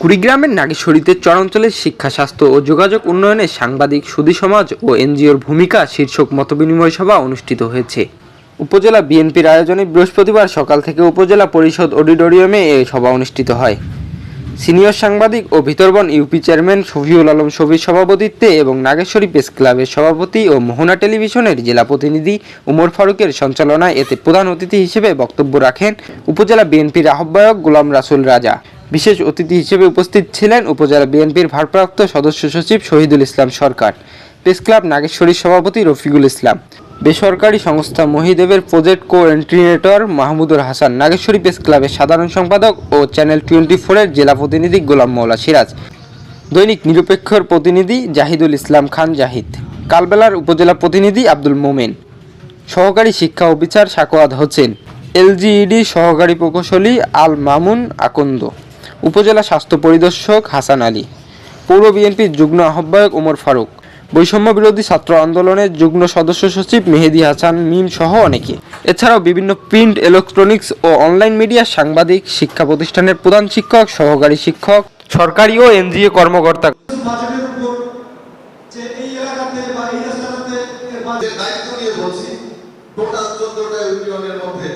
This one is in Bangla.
কুড়িগ্রামের নাগেশ্বরীতে চরাঞ্চলের শিক্ষা, স্বাস্থ্য ও যোগাযোগ উন্নয়নে সাংবাদিক সুদী সমাজ ও এনজিওর ভূমিকা শীর্ষক মতবিনিময় সভা অনুষ্ঠিত হয়েছে। উপজেলা বিএনপির আয়োজনে বৃহস্পতিবার সকাল থেকে উপজেলা পরিষদ অডিটোরিয়ামে এ সভা অনুষ্ঠিত হয়। সিনিয়র সাংবাদিক ও ভিতরবন ইউপি চেয়ারম্যান শফিউল আলম শফির সভাপতিত্বে এবং নাগেশ্বরী প্রেস ক্লাবের সভাপতি ও মোহনা টেলিভিশনের জেলা প্রতিনিধি উমর ফারুকের সঞ্চালনায় এতে প্রধান অতিথি হিসেবে বক্তব্য রাখেন উপজেলা বিএনপির আহ্বায়ক গোলাম রাসুল রাজা। বিশেষ অতিথি হিসেবে উপস্থিত ছিলেন উপজেলা বিএনপির ভারপ্রাপ্ত সদস্য সচিব শহীদুল ইসলাম সরকার, প্রেস ক্লাব নাগেশ্বরীর সভাপতি রফিকুল ইসলাম, বেসরকারি সংস্থা মহিদেবের project coordinator Mahmudur Hasan, Nageshwari press ক্লাবের সাধারণ সম্পাদক ও চ্যানেল টোয়েন্টি ফোরের জেলা প্রতিনিধি গোলাম মৌলা সিরাজ, দৈনিক নিরপেক্ষর প্রতিনিধি জাহিদুল ইসলাম খান জাহিদ, কালবেলার উপজেলা প্রতিনিধি আব্দুল মোমেন, সহকারী শিক্ষা অফিসার সাকোয়াদ হোসেন, এলজিইডি সহকারী প্রকৌশলী আল মামুন আকন্দ। উপজেলা স্বাস্থ্য পরিদর্শক হাসান আলী, পৌর বিএনপির যুগ্ম আহ্বায়ক ওমর ফারুক, বৈষম্য বিরোধী ছাত্র আন্দোলনের যুগ্ম সদস্য সচিব মেহেদি হাসান মিম সহ অনেকে। এছাড়াও বিভিন্ন প্রিন্ট ইলেকট্রনিক্স ও অনলাইন মিডিয়া সাংবাদিক, শিক্ষা প্রতিষ্ঠানের প্রধান শিক্ষক, সহকারী শিক্ষক, সরকারি ও এনজিও কর্মকর্তা। দায়িত্ব নিয়ে বলছি, টোটাল চোদ্দটা ইউনিয়নের মধ্যে